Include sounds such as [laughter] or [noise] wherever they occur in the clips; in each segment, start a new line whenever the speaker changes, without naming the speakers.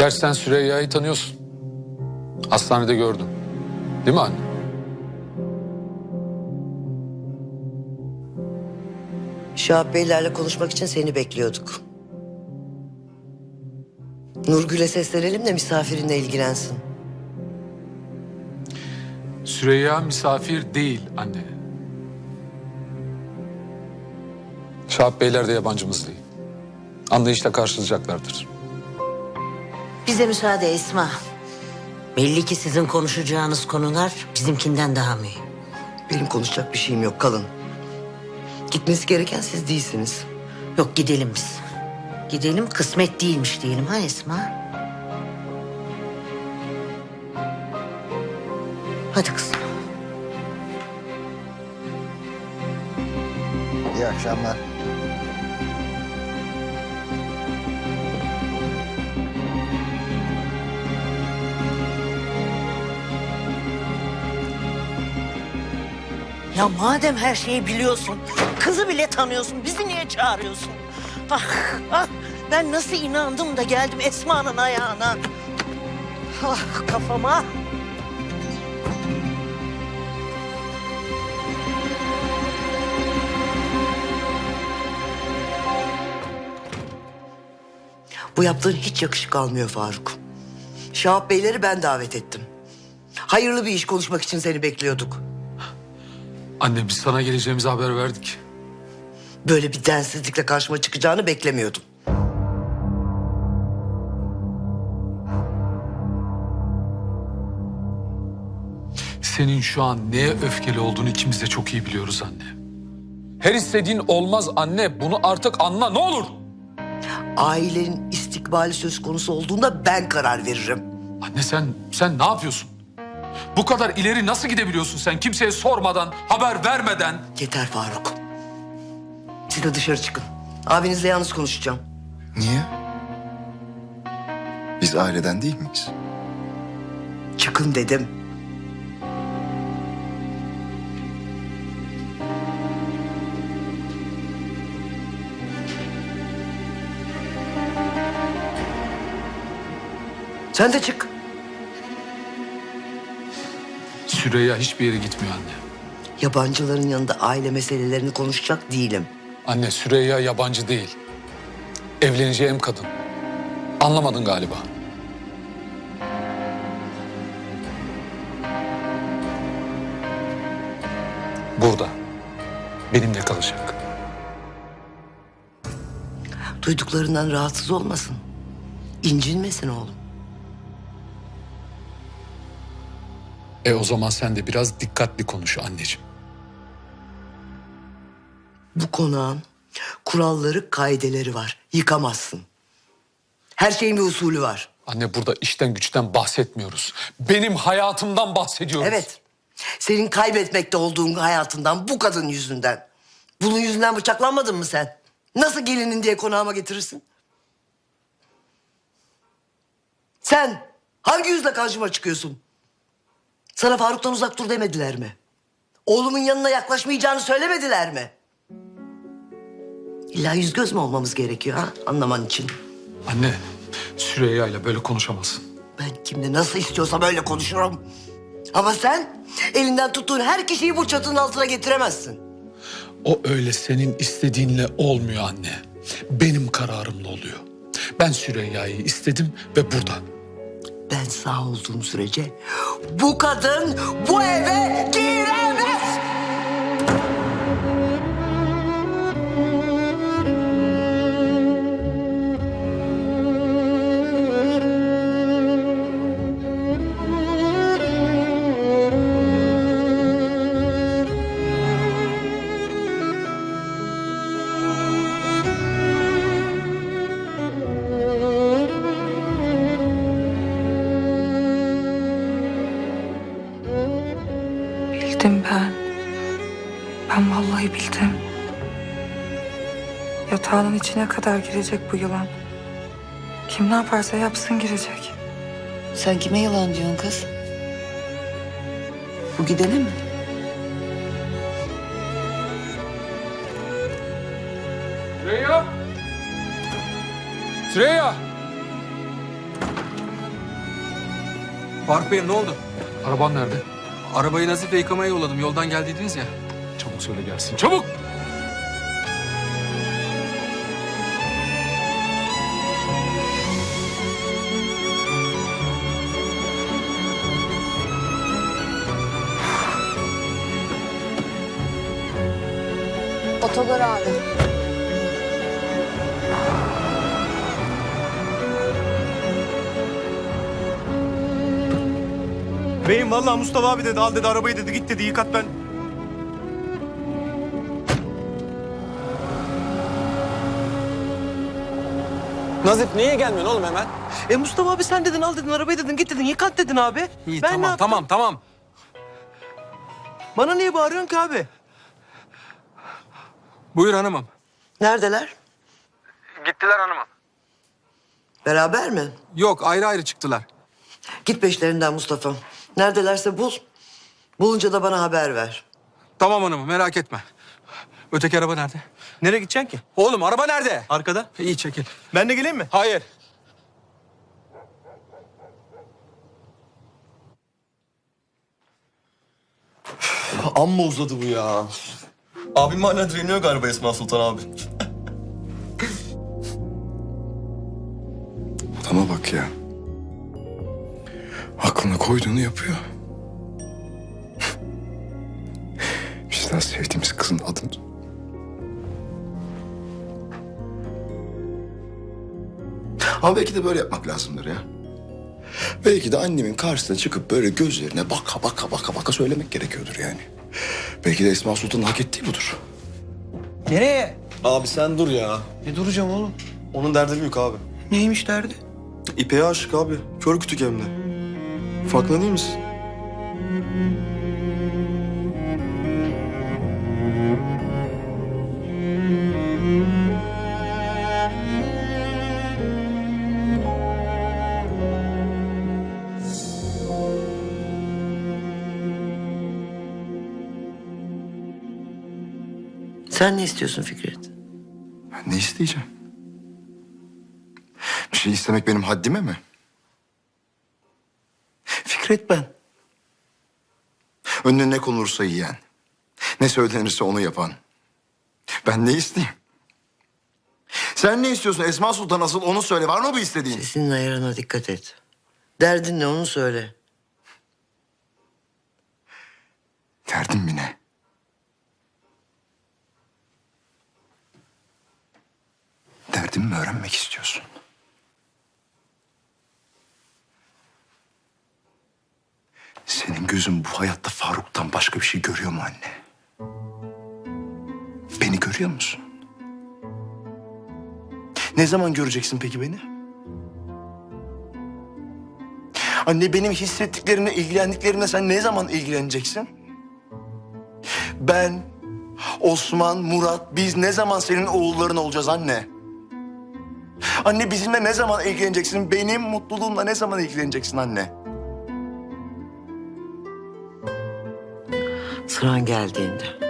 Gerçi sen Süreyya'yı tanıyorsun. Hastanede gördüm. Değil mi anne?
Şahap Beylerle konuşmak için seni bekliyorduk. Nurgül'e seslenelim de misafirinle ilgilensin.
Süreyya misafir değil anne. Şahap Beyler de yabancımız değil. Anlayışla karşılayacaklardır.
Bize müsaade Esma. Belli ki sizin konuşacağınız konular bizimkinden daha mühim.
Benim konuşacak bir şeyim yok kalın. Gitmesi gereken siz değilsiniz.
Yok gidelim biz. Gidelim kısmet değilmiş diyelim ha Esma. Hadi kızım.
İyi akşamlar.
Ya madem her şeyi biliyorsun, kızı bile tanıyorsun, bizi niye çağırıyorsun? Ah, ah, ben nasıl inandım da geldim Esma'nın ayağına. Ah kafama.
Bu yaptığın hiç yakışık almıyor Faruk. Şahap Beyleri ben davet ettim. Hayırlı bir iş konuşmak için seni bekliyorduk.
Anne biz sana geleceğimizi haber verdik.
Böyle bir densizlikle karşıma çıkacağını beklemiyordum.
Senin şu an neye öfkeli olduğunu ikimiz de çok iyi biliyoruz anne. Her istediğin olmaz anne. Bunu artık anla ne olur.
Ailenin istikbali söz konusu olduğunda ben karar veririm.
Anne sen sen ne yapıyorsun? Bu kadar ileri nasıl gidebiliyorsun sen kimseye sormadan, haber vermeden?
Yeter Faruk. Siz de dışarı çıkın. Abinizle yalnız konuşacağım.
Niye? Biz aileden değil miyiz?
Çıkın dedim. Sen de çık.
Süreyya hiçbir yere gitmiyor anne.
Yabancıların yanında aile meselelerini konuşacak değilim.
Anne Süreyya yabancı değil. Evleneceğim kadın. Anlamadın galiba. Burada. Benimle kalacak.
Duyduklarından rahatsız olmasın. İncinmesin oğlum.
E o zaman sen de biraz dikkatli konuş anneciğim.
Bu konağın kuralları, kaideleri var. Yıkamazsın. Her şeyin bir usulü var.
Anne burada işten güçten bahsetmiyoruz. Benim hayatımdan bahsediyoruz.
Evet. Senin kaybetmekte olduğun hayatından bu kadın yüzünden. Bunun yüzünden bıçaklanmadın mı sen? Nasıl gelinin diye konağıma getirirsin? Sen hangi yüzle karşıma çıkıyorsun? Sana Faruk'tan uzak dur demediler mi? Oğlumun yanına yaklaşmayacağını söylemediler mi? İlla yüz göz mü olmamız gerekiyor ha anlaman için?
Anne Süreyya ile böyle konuşamazsın.
Ben kimle nasıl istiyorsam öyle konuşurum. Ama sen elinden tuttuğun her kişiyi bu çatının altına getiremezsin.
O öyle senin istediğinle olmuyor anne. Benim kararımla oluyor. Ben Süreyya'yı istedim ve burada.
Ben sağ olduğum sürece bu kadın bu eve giremez.
Bildim ben. Ben vallahi bildim. Yatağının içine kadar girecek bu yılan. Kim ne yaparsa yapsın girecek.
Sen kime yalan diyorsun kız?
Bu gidene mi?
Süreyya! Süreyya!
Faruk Bey'im ne oldu?
Araban nerede?
Arabayı Nazif'le yıkamaya yolladım. Yoldan geldiydiniz ya.
Çabuk söyle gelsin. Çabuk!
Otogar abi.
Beyim vallahi Mustafa abi dedi al dedi arabayı dedi git dedi yıkat ben.
Nazif niye gelmiyorsun oğlum hemen?
E Mustafa abi sen dedin al dedin arabayı dedin git dedin yıkat dedin abi.
İyi
ben ne
tamam
yaptım?
tamam tamam.
Bana niye bağırıyorsun ki abi?
Buyur hanımım.
Neredeler?
Gittiler hanımım.
Beraber mi?
Yok ayrı ayrı çıktılar.
Git peşlerinden Mustafa. Neredelerse bul. Bulunca da bana haber ver.
Tamam hanımım merak etme. Öteki araba nerede?
Nereye gideceksin ki?
Oğlum araba nerede?
Arkada.
İyi çekil.
Ben de geleyim mi?
Hayır.
Amma uzadı bu ya. Abim hala direniyor galiba Esma Sultan abi.
Adama bak ya. Aklına koyduğunu yapıyor. Biz daha sevdiğimiz kızın adını... Ama belki de böyle yapmak lazımdır ya. Belki de annemin karşısına çıkıp böyle gözlerine baka baka baka baka söylemek gerekiyordur yani. Belki de Esma Sultan'ın hak ettiği budur.
Nereye?
Abi sen dur ya.
Ne duracağım oğlum?
Onun derdi büyük abi.
Neymiş derdi?
İpeğe aşık abi. Kör kütük hem de. Farkında değil misin?
Sen ne istiyorsun Fikret?
Ne isteyeceğim? Bir şey istemek benim haddime mi? Fikret ben. Önüne ne konulursa yiyen, ne söylenirse onu yapan. Ben ne isteyeyim? Sen ne istiyorsun Esma Sultan asıl onu söyle. Var mı bu istediğin?
Sesinin ayarına dikkat et. Derdin ne onu söyle.
Derdin mi ne? Derdimi mi öğrenmek istiyorsun? Gözün bu hayatta Faruk'tan başka bir şey görüyor mu anne? Beni görüyor musun? Ne zaman göreceksin peki beni? Anne benim hissettiklerimle, ilgilendiklerimle sen ne zaman ilgileneceksin? Ben, Osman, Murat, biz ne zaman senin oğulların olacağız anne? Anne bizimle ne zaman ilgileneceksin? Benim mutluluğumla ne zaman ilgileneceksin anne?
Sıran geldiğinde.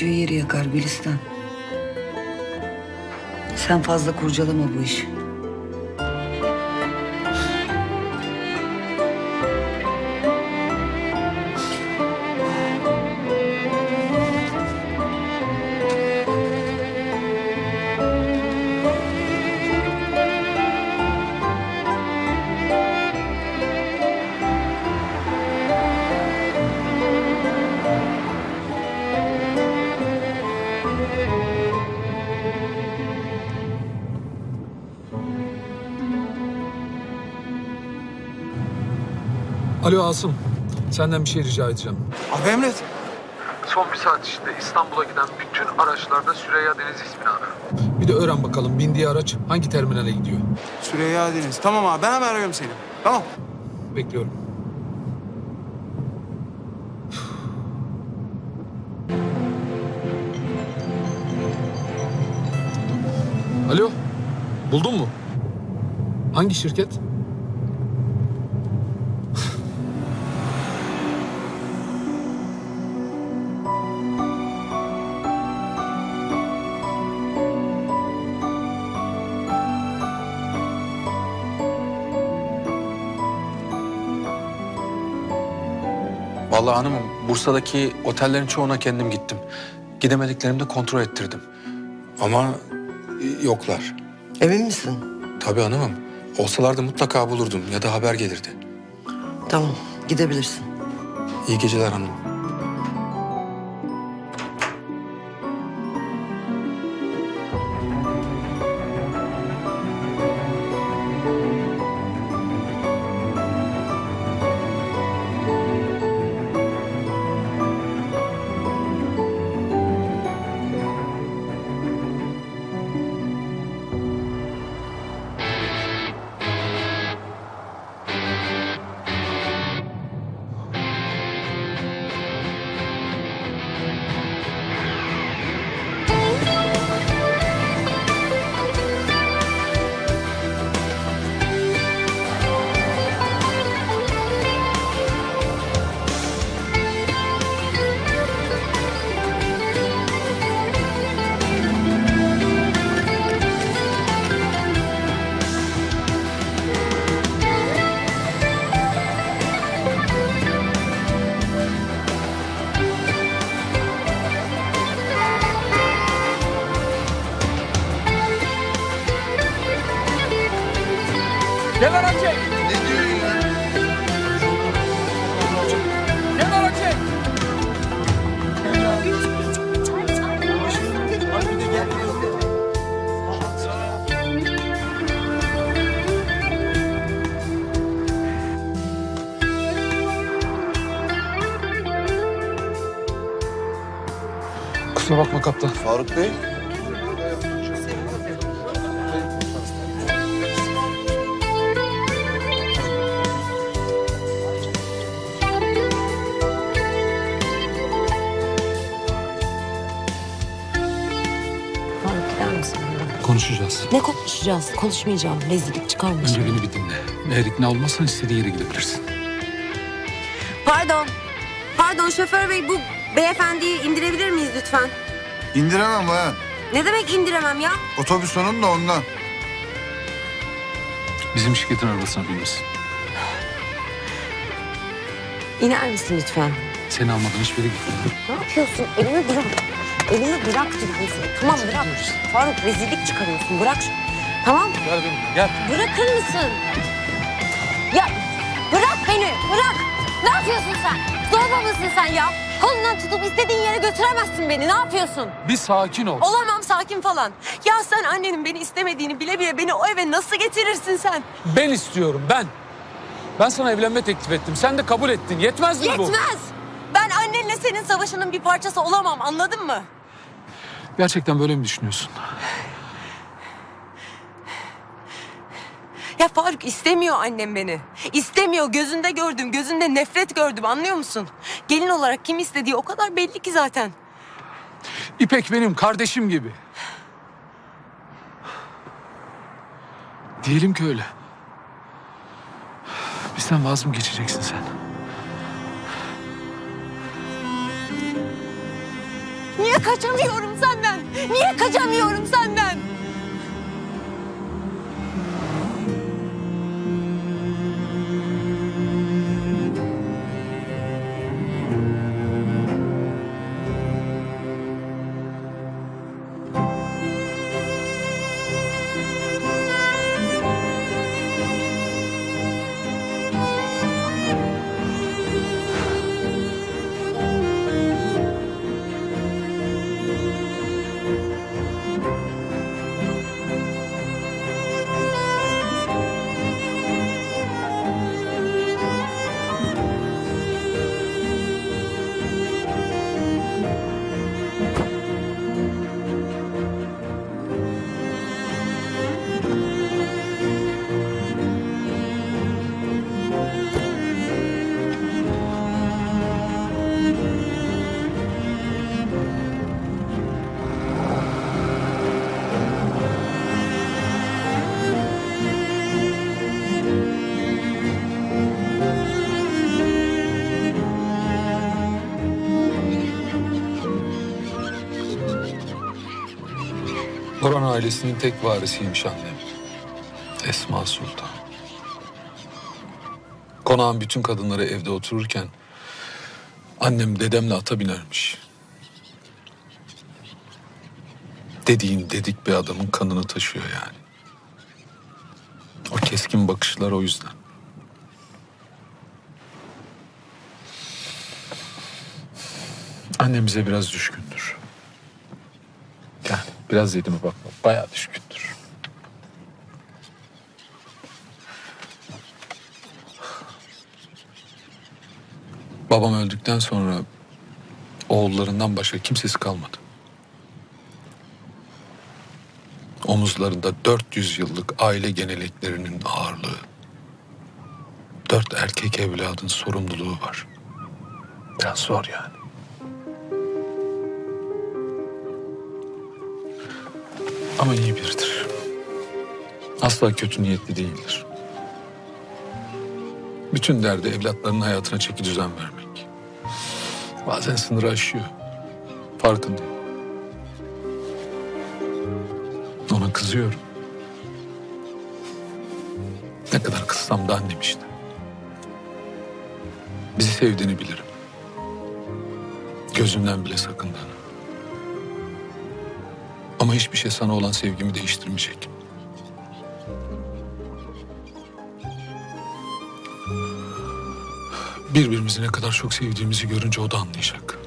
Düştüğü yeri yakar Gülistan. Sen fazla kurcalama bu işi.
Alo Asım. Senden bir şey rica edeceğim.
Abi emret.
Son bir saat içinde İstanbul'a giden bütün araçlarda Süreyya Deniz ismini ara. Bir de öğren bakalım bindiği araç hangi terminale gidiyor.
Süreyya Deniz. Tamam abi ben hemen arıyorum seni. Tamam.
Bekliyorum. Alo. Buldun mu? Hangi şirket?
Vallahi hanımım Bursa'daki otellerin çoğuna kendim gittim. Gidemediklerimi de kontrol ettirdim. Ama e, yoklar.
Emin misin?
Tabii hanımım. Olsalardı mutlaka bulurdum ya da haber gelirdi.
Tamam, gidebilirsin.
İyi geceler hanımım.
Lan çek. Ne diyor ya? Lan çek. Kusura bakma kaptan.
Faruk Bey.
Konuşacağız.
Ne konuşacağız? Konuşmayacağım. Rezillik.
Önce beni bir dinle. Eğer ikna olmazsan istediğin yere gidebilirsin.
Pardon. Pardon şoför bey bu beyefendiyi indirebilir miyiz lütfen?
İndiremem ha.
Ne demek indiremem ya?
Otobüs onun da ondan.
Bizim şirketin arabasına binmesin.
İner misin lütfen?
Seni almadan hiçbir yere gitmem.
Ne yapıyorsun? Elimi bırak. Elimi bırak diyorum. Tamam bırak. Faruk rezillik çıkarıyorsun. Bırak. Tamam.
Gel benimle gel.
Bırakır mısın? Ya bırak beni. Bırak. Ne yapıyorsun sen? Zorba mısın sen ya? Kolundan tutup istediğin yere götüremezsin beni. Ne yapıyorsun?
Bir sakin ol.
Olamam sakin falan. Ya sen annenin beni istemediğini bile bile beni o eve nasıl getirirsin sen?
Ben istiyorum ben. Ben sana evlenme teklif ettim. Sen de kabul ettin. Yetmez mi bu?
Yetmez. Ben annenle senin savaşının bir parçası olamam anladın mı?
Gerçekten böyle mi düşünüyorsun?
Ya Faruk istemiyor annem beni. İstemiyor. Gözünde gördüm. Gözünde nefret gördüm anlıyor musun? Gelin olarak kim istediği o kadar belli ki zaten.
İpek benim kardeşim gibi. Diyelim ki öyle. Bizden vaz mı geçeceksin sen?
Kaçamıyorum senden? Niye kaçamıyorum senden?
Ailesinin tek varisiymiş annem. Esma Sultan. Konağın bütün kadınları evde otururken annem dedemle ata binermiş. Dediğin dedik bir adamın kanını taşıyor yani. O keskin bakışlar o yüzden. Annem bize biraz düşkündür. Biraz dediğime bakma. Bayağı düşkündür. Babam öldükten sonra oğullarından başka kimsesi kalmadı. Omuzlarında 400 yıllık aile geneleklerinin ağırlığı. Dört erkek evladın sorumluluğu var. Biraz zor yani. Ama iyi biridir. Asla kötü niyetli değildir. Bütün derdi evlatlarının hayatına çeki düzen vermek. Bazen sınırı aşıyor. Farkındayım. Ona kızıyorum. Ne kadar kızsam da annem işte. Bizi sevdiğini bilirim. Gözünden bile sakındığını. Ama hiçbir şey sana olan sevgimi değiştirmeyecek. Birbirimizi ne kadar çok sevdiğimizi görünce o da anlayacak.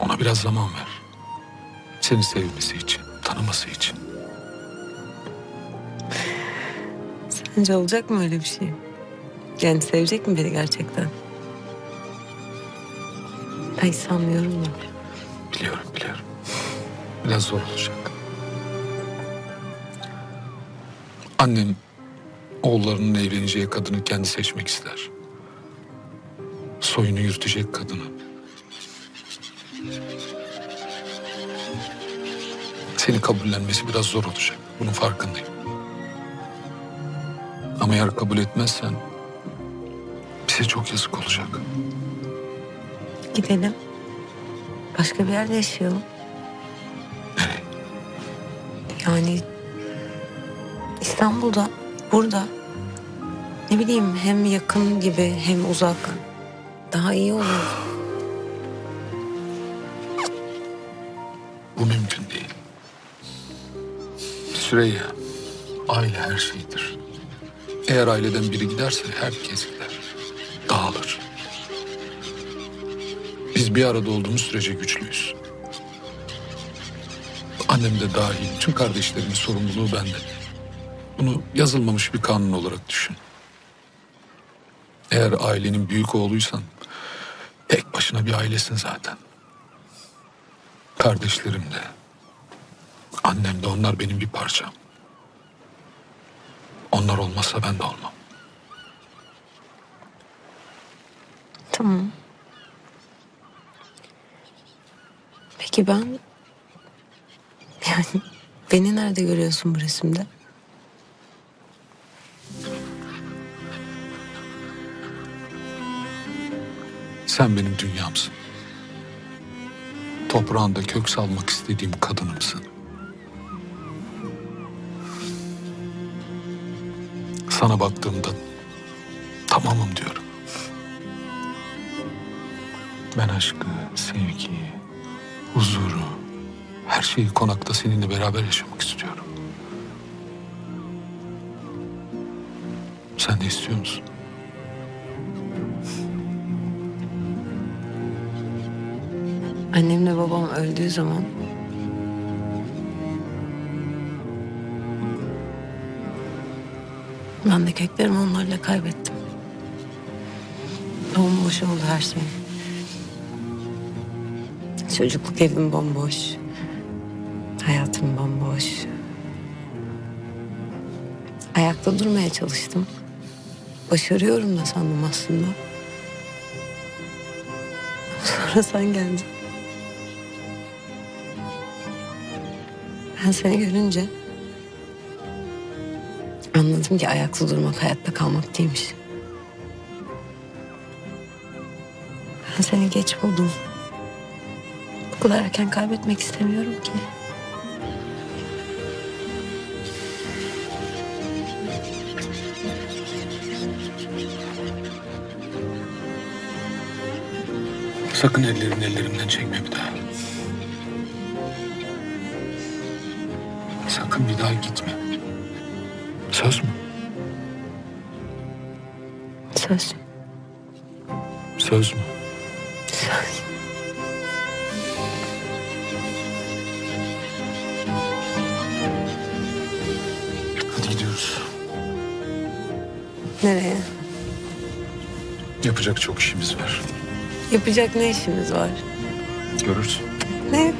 Ona biraz zaman ver. Seni sevmesi için, tanıması için.
Sence olacak mı öyle bir şey? Yani sevecek mi beni gerçekten? Ben sanmıyorum.
Biliyorum, biliyorum. Biraz zor olacak. Annem oğullarının evleneceği kadını kendi seçmek ister. Soyunu yürütecek kadını. Seni kabullenmesi biraz zor olacak. Bunun farkındayım. Ama eğer kabul etmezsen bize çok yazık olacak.
Gidelim. Başka bir yerde yaşayalım. Yani İstanbul'da, burada. Ne bileyim hem yakın gibi hem uzak. Daha iyi olur.
Bu mümkün değil. Süreyya, aile her şeydir. Eğer aileden biri giderse herkes gider. Dağılır. Biz bir arada olduğumuz sürece güçlüyüz. Annem de dahil tüm kardeşlerimin sorumluluğu bende. Bunu yazılmamış bir kanun olarak düşün. Eğer ailenin büyük oğluysan tek başına bir ailesin zaten. Kardeşlerim de, annem de onlar benim bir parçam. Onlar olmazsa ben de olmam.
Tamam. Peki ben... Yani beni nerede görüyorsun bu resimde?
Sen benim dünyamsın. Toprağında kök salmak istediğim kadınımsın. Sana baktığımda tamamım diyorum. Ben aşkı, sevgiyi, huzuru, her şeyi konakta seninle beraber yaşamak istiyorum. Sen de istiyor musun?
Annemle babam öldüğü zaman... Ben de köklerimi onlarla kaybettim. Bomboş oldu her şey. Çocukluk evim bomboş. Hayatım bomboş. Ayakta durmaya çalıştım. Başarıyorum da sandım aslında. [laughs] Sonra sen geldin. Ben seni görünce anladım ki ayakta durmak hayatta kalmak değilmiş. Ben seni geç buldum. Bu kadar erken kaybetmek istemiyorum ki.
Sakın ellerini ellerimden çekme bir daha. Sakın bir daha gitme. Söz mü?
Söz.
Söz mü? Hadi gidiyoruz.
Nereye?
Yapacak çok işimiz var.
Yapacak ne işimiz var?
Görürsün.
Ne?